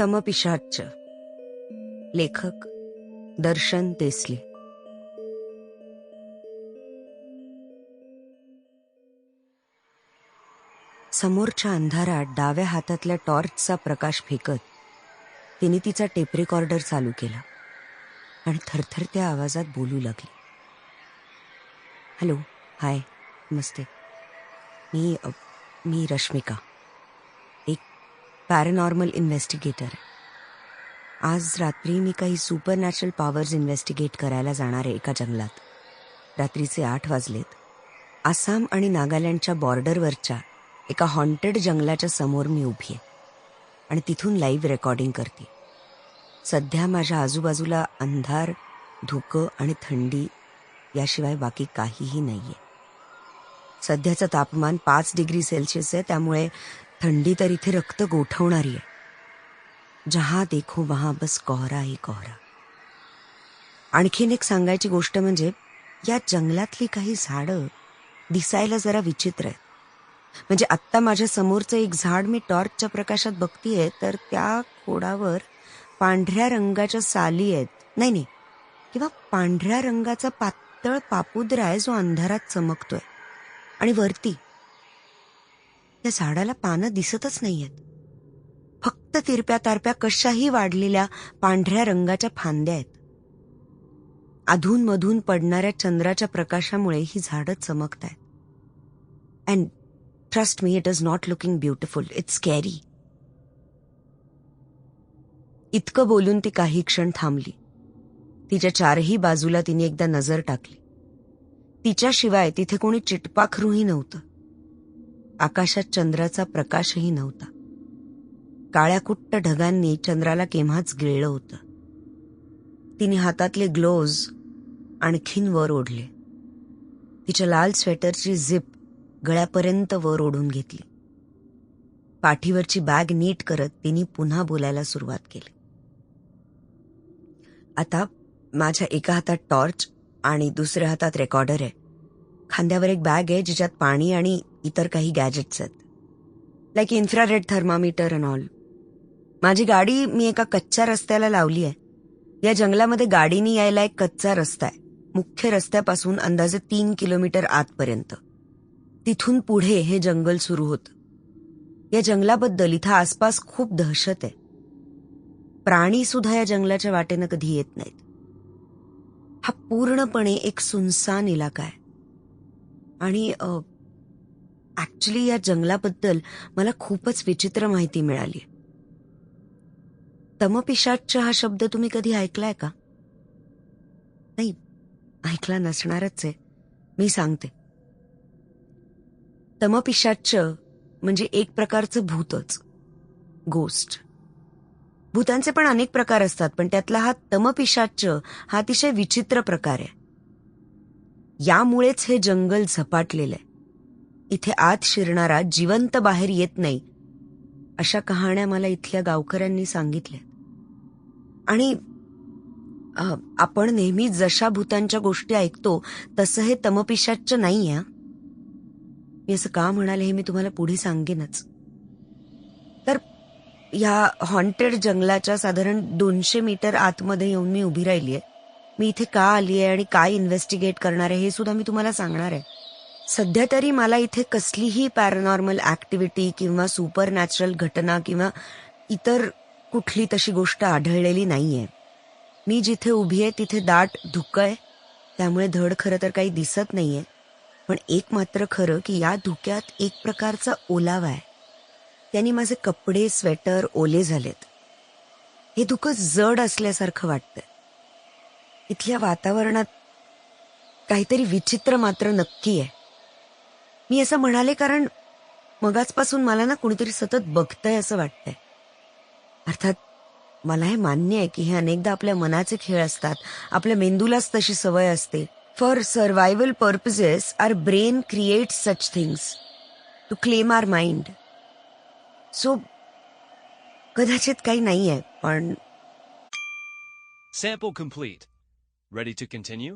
तमपिशाच्च. लेखक दर्शन देसले. समोरच्या अंधारात डाव्या हातातल्या टॉर्चचा प्रकाश फेकत तिने तिचा टेप रेकॉर्डर चालू केला आणि थरथरत्या आवाजात बोलू लागली. हॅलो हाय नमस्ते. मी मी रश्मिका. पॅरानॉर्मल इन्व्हेस्टिगेटर आज रात्री मी काही सुपर नॅचरल पॉवर्स इन्व्हेस्टिगेट करायला जाणार आहे एका जंगलात. रात्रीचे आठ वाजलेत. आसाम आणि नागालँडच्या बॉर्डरवरच्या एका हॉन्टेड जंगलाच्या समोर मी उभी आहे. आणि तिथून लाईव्ह रेकॉर्डिंग करते. सध्या माझ्या आजूबाजूला अंधार धुकं आणि थंडी याशिवाय बाकी काहीही नाही आहे सध्याचं तापमान पाच डिग्री सेल्सिअस आहे त्यामुळे थंडी तर इथे रक्त गोठवणारी आहे. जहा देखो हो वहा बस कोहरा ही कोहरा. आणखीन एक सांगायची गोष्ट म्हणजे या जंगलातली काही झाडं दिसायला जरा विचित्र आहेत. म्हणजे आत्ता माझ्या समोरचं एक झाड मी टॉर्चच्या प्रकाशात बघतीये तर त्या खोडावर पांढऱ्या रंगाच्या साली आहेत. नाही नाही. किंवा पांढऱ्या रंगाचा पातळ पापुद्रा आहे जो अंधारात चमकतोय. आणि वरती त्या झाडाला पानं दिसतच नाहीयेत. फक्त तिरप्या तारप्या कशाही वाढलेल्या पांढऱ्या रंगाच्या फांद्या आहेत. अधून मधून पडणाऱ्या चंद्राच्या प्रकाशामुळे ही झाडं चमकत आहेत and trust me it is not looking beautiful it's carry इतकं बोलून ती काही क्षण थांबली. तिच्या चारही बाजूला तिने एकदा नजर टाकली. तिच्याशिवाय तिथे कोणी चिटपाखरूही नव्हतं. आकाशात चंद्राचा प्रकाशही नव्हता. काळ्याकुट्ट ढगांनी चंद्राला केव्हाच गिळलं होतं. तिने हातातले ग्लोव्ज आणखीन वर ओढले. तिच्या लाल स्वेटरची झिप गळ्यापर्यंत वर ओढून घेतली. पाठीवरची बॅग नीट करत तिने पुन्हा बोलायला सुरुवात केली. आता माझ्या एका हातात टॉर्च आणि दुसऱ्या हातात रेकॉर्डर आहे. खांद्यावर एक बॅग आहे जिच्यात पाणी आणि इतर काही गॅजेट्स आहेत. Like infrared thermometer and all माझी गाडी मी एका कच्च्या रस्त्याला लावली आहे. या जंगलामध्ये गाडीनी यायला एक कच्चा रस्ता आहे. मुख्य रस्त्यापासून अंदाजे तीन किलोमीटर आतपर्यंत. तिथून पुढे हे जंगल सुरू होतं. या जंगलाबद्दल इथं आसपास खूप दहशत आहे. प्राणी सुद्धा या जंगलाच्या वाटेनं कधी येत नाहीत. हा पूर्णपणे एक सुनसान इलाका आहे. आणि ऍक्च्युली या जंगलाबद्दल मला खूपच विचित्र माहिती मिळाली. तमपिशाच हा शब्द तुम्ही कधी ऐकलाय का? नाही ऐकला नसणारच आहे. मी सांगते. तमपिशाच म्हणजे एक प्रकारचं भूतच. गोस्ट भूतांचे पण अनेक प्रकार असतात पण त्यातला हा तमपिशाच हा अतिशय विचित्र प्रकार आहे. यामुळेच हे जंगल झपाटलेलं आहे. इथे आत शिरणारा जिवंत बाहेर येत नाही. अशा कहाण्या मला इथल्या गावकऱ्यांनी सांगितल्या. आणि आपण नेहमी जशा भूतांच्या गोष्टी ऐकतो तसं हे तमपिशाच नाही आहे मी असं का म्हणाले हे मी तुम्हाला पुढे सांगेनच. तर ह्या हॉन्टेड जंगलाच्या साधारण दोनशे मीटर आतमध्ये येऊन मी उभी राहिली आहे मी इथे का आली आहे आणि काय इन्व्हेस्टिगेट करणार आहे हे सुद्धा मी तुम्हाला सांगणार आहे. सध्या तरी मला इथे कसलीही पॅरानॉर्मल ऍक्टिव्हिटी किंवा सुपर नॅचरल घटना किंवा इतर कुठली तशी गोष्ट आढळलेली नाहीये. मी जिथे उभी आहे तिथे दाट धुकं आहे. त्यामुळे धड खरं तर काही दिसत नाहीये. पण एक मात्र खरं की या धुक्यात एक प्रकारचा ओलावा आहे. त्यांनी माझे कपडे स्वेटर ओले झालेत. हे धुकं जड असल्यासारखं वाटतं इथल्या वातावरणात काहीतरी विचित्र मात्र नक्की आहे. मी असं म्हणाले कारण मगाचपासून मला ना कुणीतरी सतत बघतंय असं वाटतंय. अर्थात मला हे मान्य आहे की हे अनेकदा आपल्या मनाचे खेळ असतात. आपल्या मेंदूलाच तशी सवय असते. For survival purposes our brain create such things to claim our mind so कदाचित काही नाही आहे पण sample complete ready to continue